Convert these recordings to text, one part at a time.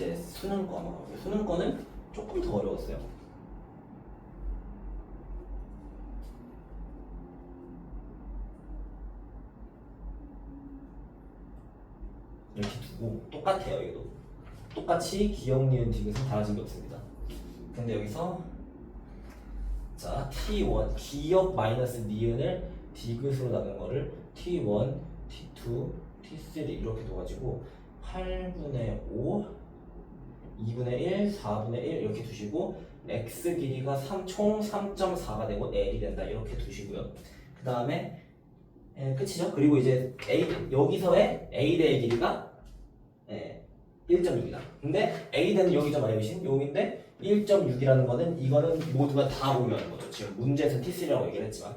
이제 가볼게요. 수능거는 조금 더 어려웠어요. 이렇게 두고 똑같아요 얘도 똑같이 기억 니은 디귿은 달라진 게 없습니다 근데 여기서 자 T1 기억 마이너스 니은을 디귿으로 나눈 거를 T1, T2, T3 이렇게 둬가지고 8분의 5 2분의 1, 4분의 1 이렇게 두시고 x 길이가 3, 총 3.4가 되고 L이 된다 이렇게 두시고요 그 다음에 예, 끝이죠. 그리고 이제 A 여기서의 A 대의 길이가 예, 1.6이다. 근데 A 대는 여기죠, 마이오신 여기인데 1.6이라는 거는 이거는 모두가 다 보면 거죠. 지금 문제에서 T3라고 얘기를 했지만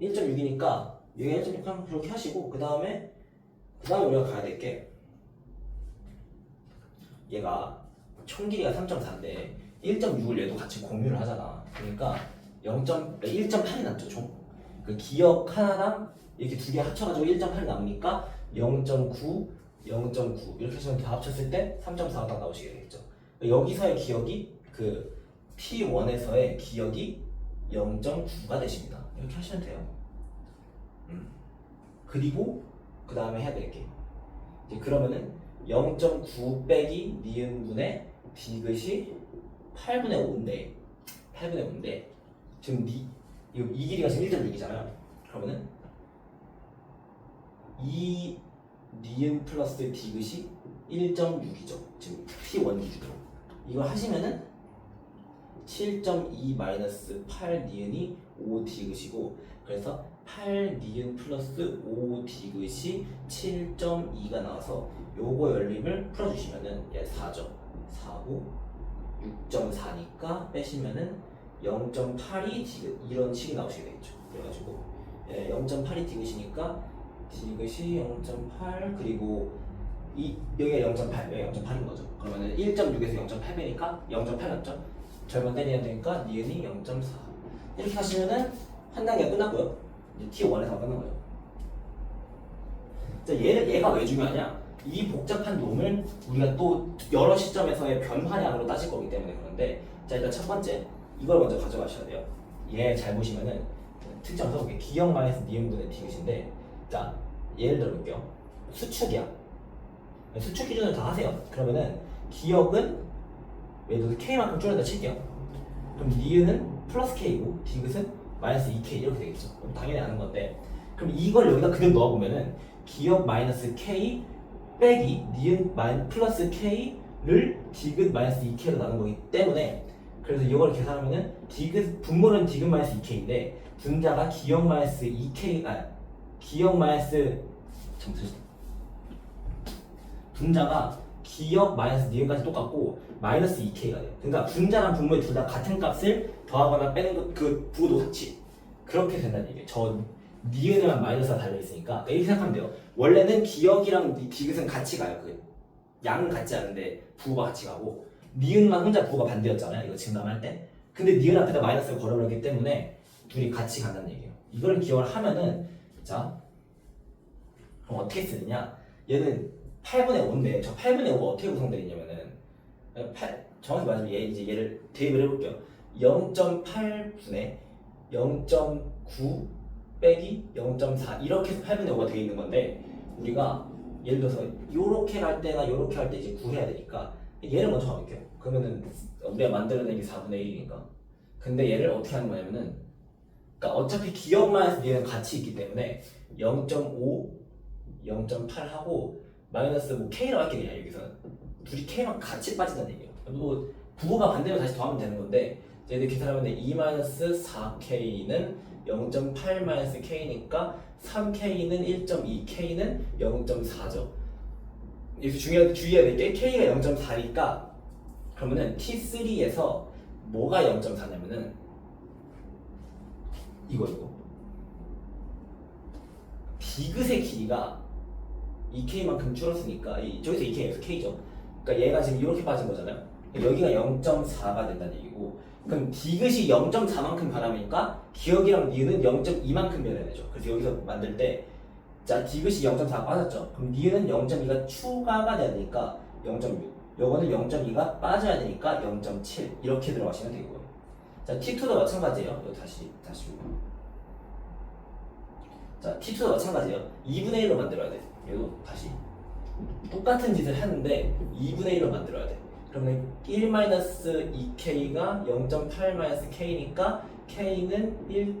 1.6이니까 여기 1.6 하면 그렇게 하시고 그 다음에 그 다음에 우리가 가야 될 게 얘가 총 길이가 3.4인데 1.6을 얘도 같이 공유를 하잖아. 그러니까 0. 1.8이 남죠, 총. 그 기억 하나랑 이렇게 두 개 합쳐가지고 1.8 남으니까 0.9, 0.9 이렇게 해서 다 합쳤을 때 3.4가 딱 나오시게 되겠죠. 여기서의 기억이 그 T1에서의 기억이 0.9가 되십니다. 이렇게 하시면 돼요. 음. 그리고 그 다음에 해야 될 게 이제 그러면은 0.9 빼기 니은분의 디귿이 8분의 5인데 8분의 5인데 지금 니 이거 이 길이가 지금 1.6이잖아요. 그러면은 이 니은 플러스 디귿이 1.6이죠. 지금 T1 기준으로. 이걸 하시면은 7.2 마이너스 8 니은이 5 디귿이고 그래서 8 니은 플러스 5 디귿이 7.2가 나와서 요거 열림을 풀어주시면은 얘 4죠. 4고 6.4니까 빼시면은 0.82 디귿 이런 식이 나오시게 되겠죠. 그래가지고 예, 0.82 디귿이니까 디귿이 0.8 그리고 이 여기가 0.8 여기 0.8인 거죠. 그러면은 1.6에서 0.8 빼니까 0.8 맞죠? 절반 떼내야 되니까 니은이 0.4 이렇게 하시면은 한 단계가 끝났고요. 이제 T1에서 끝난 거죠. 자, 얘를 얘가 왜 중요하냐? 이 복잡한 놈을 우리가 또 여러 시점에서의 변화량으로 따질 거기 때문에 그런데 자 일단 첫 번째 이걸 먼저 가져가셔야 돼요. 얘 잘 보시면은 특정 써볼게요. 기억 마이너스 니은분의 디귿인데 자 예를 들어볼게요. 수축이야. 수축 기준을 다 하세요. 그러면은 기억은 예를 들어서 K만큼 줄여다 칠게요. 그럼 니은은 플러스 K고 디귿은 마이너스 2K 이렇게 되겠죠. 그럼 당연히 아는 건데 그럼 이걸 여기다 그대로 넣어보면은 기억 마이너스 K 빼기 니은 플러스 K를 디귿 마이너스 2K로 나눈 거기 때문에 그래서 이걸 계산하면은 디귿 분모는 디귿 마이너스 2K인데 분자가 기억 마이너스 2K 아 기억 마이너스 잠시만 분자가 기억 마이너스 니은까지 똑같고 마이너스 2K가 돼요. 그러니까 분자랑 분모의 둘다 같은 값을 더하거나 빼는 것 그 부호도 같이 그렇게 된다는 얘기예요. 저 니은이랑 마이너스가 달려 있으니까 이렇게 생각하면 돼요. 원래는 기억이랑 니- 디귿은 같이 가요. 그 양은 같지 않은데 부호가 같이 가고 니은만 혼자 부호가 반대였잖아요. 이거 증감할 때. 근데 니은 앞에다 마이너스를 걸어버렸기 때문에 둘이 같이 간다는 얘기예요. 이거를 기억을 하면은 자 그럼 어떻게 쓰느냐? 얘는 8분의 5인데 저 8분의 5가 어떻게 구성되냐면은 8 정확히 말하면 얘 이제 얘를 대입을 해볼게요. 0.8분의 0.9 빼기 0.4 이렇게 해서 8분의 5가 되어 있는 건데 우리가 예를 들어서 요렇게 갈 때나 요렇게 할 때 이제 구해야 되니까 얘를 먼저 가볼게요. 그러면은 우리가 만들어낸 게 4분의 1이니까 근데 얘를 어떻게 하는 거냐면은 그러니까 어차피 기억만 얘는 같이 있기 때문에 0.5 0.8 하고 마이너스 뭐 K라고 할게 그냥 여기서는 둘이 K만 같이 빠진다는 얘기예요. 뭐 부호가 반대면 다시 더하면 되는 건데 얘들 계산하면 2 마이너스 4K는 0.8 마이너스 K니까 3K는 1.2 K는 0.4죠. 여기서 중요한 주의해야 될 게 K가 0.4니까 그러면은 T3에서 뭐가 0.4냐면은 이거 이거 디귿의 길이가 2K만큼 줄었으니까 이, 저기서 2K에서 K죠. 그러니까 얘가 지금 이렇게 빠진 거잖아요. 여기가 0.4가 된다는 얘기고 그럼 디귿이 0.4만큼 변하니까 기억이랑 니은은 0.2만큼 변해야 되죠. 그래서 여기서 만들 때 자, 디귿이 0.4가 빠졌죠. 그럼 니은은 0.2가 추가가 되니까 0.6. 요거는 0.2가 빠져야 되니까 0.7 이렇게 들어가시면 되고요. 자, T2도 마찬가지예요. 다시 다시 자, T2도 마찬가지예요. 2분의 1로 만들어야 돼. 얘도 다시 똑같은 짓을 하는데 2분의 1로 만들어야 돼. 그러면 1-2k가 0.8-k니까 k는 1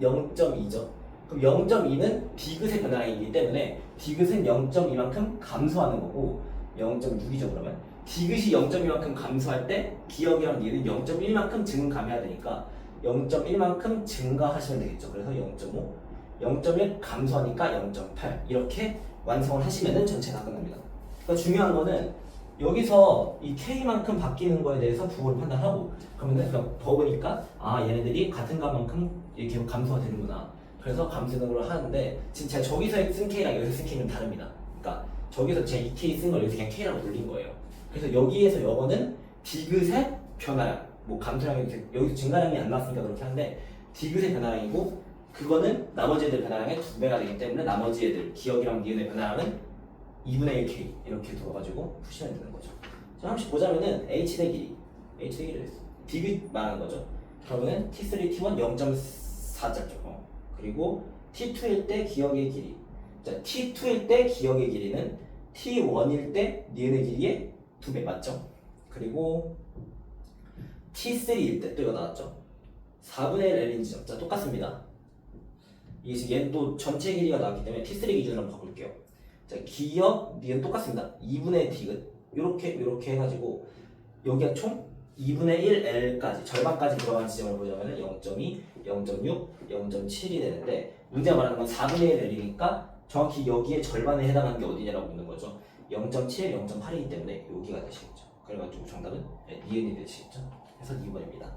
0.2죠. 그럼 0.2는 디귿의 변화이기 때문에 디귿은 0.2만큼 감소하는 거고 0.6이죠 그러면 디귿이 0.2만큼 감소할 때 기억이랑 니은 0.1만큼 증감해야 되니까 0.1만큼 증가하시면 되겠죠. 그래서 0.5, 0.1 감소하니까 0.8 이렇게 완성을 하시면은 전체가 끝납니다. 그러니까 중요한 거는 여기서 이 k만큼 바뀌는 거에 대해서 부호를 판단하고 그러면 그냥 버보니까 아 얘네들이 같은 값만큼 이렇게 감소가 되는구나. 그래서 걸 하는데 제가 저기서 쓴 k랑 여기서 쓴 k는 다릅니다. 그러니까 저기서 제가 2k 쓴 걸 여기서 그냥 k라고 돌린 거예요. 그래서 여기에서 요거는 디귿의 변화량 뭐 감소량이 여기서 증가량이 안 나왔으니까 그렇게 하는데 디귿의 변화량이고 그거는 나머지 애들 변화량의 두 배가 되기 때문에 나머지 애들 기억이랑 니은의 변화량은 2분의 1k 이렇게 두어가지고 푸시면 되는 거죠. 자, 한씩 보자면은 h 대 길이, h 대 길이 됐어. 디귿 말하는 거죠. 그러면은 t3, t1 0.4짝죠. 어. 그리고 t2일 때 기억의 길이. 자, t2일 때 기억의 길이는 t1일 때 니은의 길이의 두 배 맞죠? 그리고 t3일 때 또 이거 나왔죠. 4분의 1 L인지점. 자, 똑같습니다. 이게 얘는 또 전체 길이가 나왔기 때문에 t3 기준으로 한번 바꿀게요. 자, 기억, 니은 똑같습니다. 2분의 디귿. 요렇게, 요렇게 해가지고, 여기가 총 2분의 1L까지, 절반까지 들어간 지점을 보자면 0.2, 0.6, 0.7이 되는데, 문제가 말하는 건 4분의 1L이니까 정확히 여기에 절반에 해당하는 게 어디냐라고 묻는 거죠. 0.7, 0.8이기 때문에 여기가 되시겠죠. 그래가지고 정답은 네, 니은이 되시겠죠. 그래서 2번입니다.